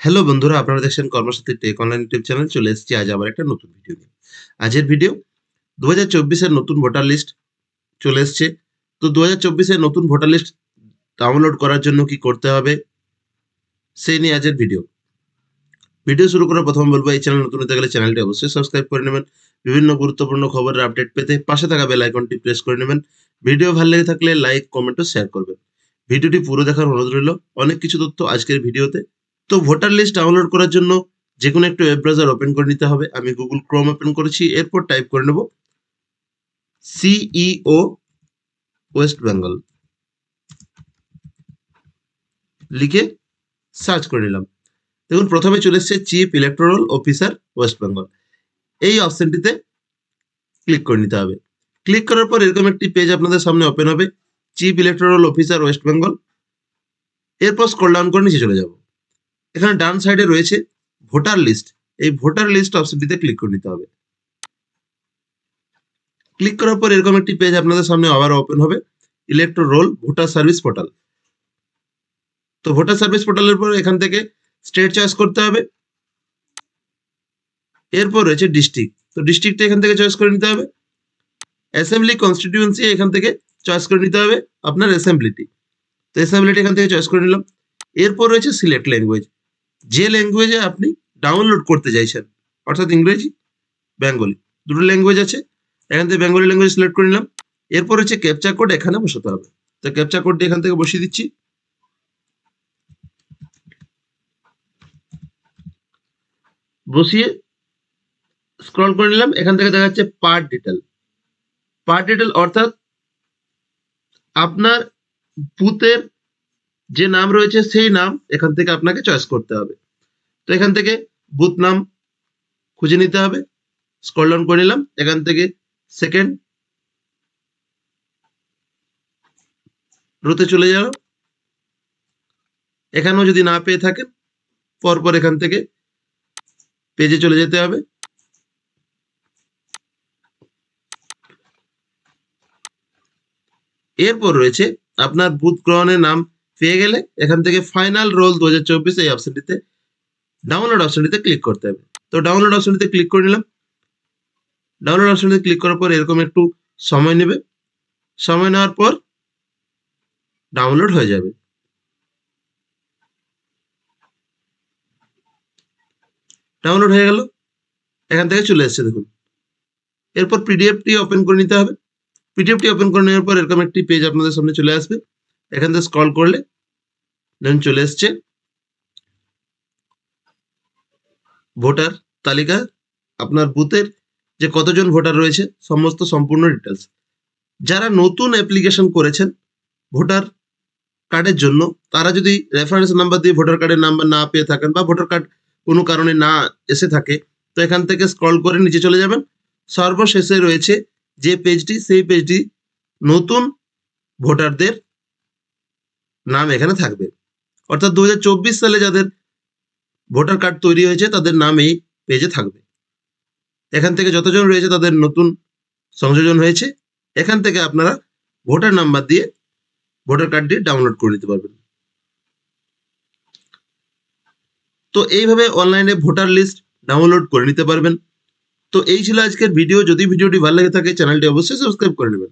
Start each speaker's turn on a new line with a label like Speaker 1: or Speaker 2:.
Speaker 1: Hello বন্ধুরা, আপনারা দেখছেন Karmasathi tech online YouTube channel চলে এসেছি আজ আবার একটা নতুন ভিডিও নিয়ে। আজের ভিডিও দু হাজার নতুন ভোটার লিস্ট চলে এসছে। তো দু হাজার নতুন ভোটার লিস্ট ডাউনলোড করার জন্য কি করতে হবে, সেই নিয়ে আজের ভিডিও ভিডিও শুরু করার প্রথম বলব, এই চ্যানেল নতুন হতে গেলে চ্যানেলটি অবশ্যই সাবস্ক্রাইব করে নেবেন। বিভিন্ন গুরুত্বপূর্ণ খবরের আপডেট পেতে পাশে থাকা বেল আইকনটি প্রেস করে নেবেন। ভিডিও ভালো লেগে থাকলে লাইক কমেন্ট ও শেয়ার করবেন। ভিডিওটি পুরো দেখার অনুরোধ রইল। অনেক কিছু তথ্য আজকের ভিডিওতে তো ভোটার লিস্ট ডাউনলোড করার জন্য যে কোনো একটা ওয়েব ব্রাউজার ওপেন করে নিতে হবে। আমি গুগল ক্রোম ওপেন করেছি, এরপর টাইপ করে নেব সিইও ওয়েস্ট বেঙ্গল লিখে সার্চ করে নিলাম। দেখুন, প্রথমে চলে এসছে chief electoral officer West Bengal এই অপশনটিতে ক্লিক করে নিতে হবে। ক্লিক করার পর এরকম একটি পেজ আপনাদের সামনে ওপেন হবে chief electoral officer West Bengal এরপর স্ক্রল ডাউন করে নিচে চলে যাব। এখানে ডান সাইডে রয়েছে ভোটার লিস্ট এই ভোটার লিস্ট অপশনটিতে ক্লিক করে নিতে হবে। ক্লিক করার পর এরকম একটি পেজ আপনাদের সামনে আবার ওপেন হবে। Electro roll voter service portal তো ভোটার সার্ভিস পোর্টালের পর এখান থেকে স্টেট চয়েস করতে হবে। এরপর রয়েছে ডিস্ট্রিক্ট তো ডিস্ট্রিক্টটা এখান থেকে চয়েস করে নিতে হবে। অ্যাসেম্বলি কনস্টিটিউয়েন্সি এখান থেকে চয়েস করে নিতে হবে আপনার অ্যাসেম্বলিটি তো অ্যাসেম্বলিটি এখান থেকে চয়েস করে নিলাম। এরপর রয়েছে সিলেক্ট ল্যাঙ্গুয়েজ যে ল্যাঙ্গুয়েজে আপনি ডাউনলোড করতে চাইছেন, অর্থাৎ ইংরেজি, বেঙ্গলি, দুটো ল্যাঙ্গুয়েজ আছে, এখান থেকে বেঙ্গলি ল্যাঙ্গুয়েজ সিলেক্ট করে নিলাম, এরপর হচ্ছে ক্যাপচা কোড এখানে বসাতে হবে। তো ক্যাপচা কোডটি এখান থেকে বসিয়ে দিচ্ছি। বসিয়ে স্ক্রল করে নিলাম, এখান থেকে দেখা যাচ্ছে পার্ট ডিটেল পার্ট ডিটেল অর্থাৎ আপনার বুথের যে নাম রয়েছে সেই নাম এখান থেকে আপনাকে চয়েস করতে হবে। তো এখান থেকে বুথ নাম খুঁজে নিতে হবে। স্ক্রল ডাউন করে নিলাম। এখান থেকে সেকেন্ড রোতে চলে যাও এখানেও যদি না পেয়ে থাকেন, পরপর এখান থেকে পেজে চলে যেতে হবে। এরপর রয়েছে আপনার বুথ গ্রহণের নাম পেয়ে গেলে এখান থেকে ফাইনাল রোল দু হাজার চব্বিশ এই অপশনটিতে ডাউনলোড অপশনটিতে ক্লিক করতে হবে। তো ডাউনলোড অপশনটিতে ক্লিক করে নিলাম। ডাউনলোড অপশনটিতে ক্লিক করার পর এরকম একটু সময় নেবে। সময় নেওয়ার পর ডাউনলোড হয়ে যাবে। ডাউনলোড হয়ে গেল। এখান থেকে চলে এসছে, দেখুন। এরপর পিডিএফটি ওপেন করে নিতে হবে। পিডিএফটি ওপেন করে নেওয়ার পর এরকম একটি পেজ আপনাদের সামনে চলে আসবে। এখান থেকে স্ক্রল করলে দেখুন চলে এসছে ভোটার তালিকা। আপনার বুথের যে কতজন ভোটার রয়েছে, সমস্ত সম্পূর্ণ ডিটেলস যারা নতুন অ্যাপ্লিকেশন করেছেন ভোটার কার্ডের জন্য, তারা যদি রেফারেন্স নাম্বার দিয়ে ভোটার কার্ডের নাম্বার না পেয়ে থাকেন বা ভোটার কার্ড কোনো কারণে না এসে থাকে, তো এখান থেকে স্ক্রল করে নিচে চলে যাবেন। সর্বশেষে রয়েছে যে পেজটি সেই পেজটি নতুন ভোটারদের নাম এখানে থাকবে। অর্থাৎ দু হাজার চব্বিশ সালে যাদের ভোটার কার্ড তৈরি হয়েছে, তাদের নাম এই পেজে থাকবে। এখান থেকে যতজন রয়েছে, তাদের নতুন সংযোজন হয়েছে। এখান থেকে আপনারা ভোটার নাম্বার দিয়ে ভোটার কার্ডটি ডাউনলোড করে নিতে পারবেন। তো এইভাবে অনলাইনে ভোটার লিস্ট ডাউনলোড করে নিতে পারবেন। তো এই ছিল আজকের ভিডিও যদি ভিডিওটি ভালো লেগে থাকে চ্যানেলটি অবশ্যই সাবস্ক্রাইব করে নেবেন।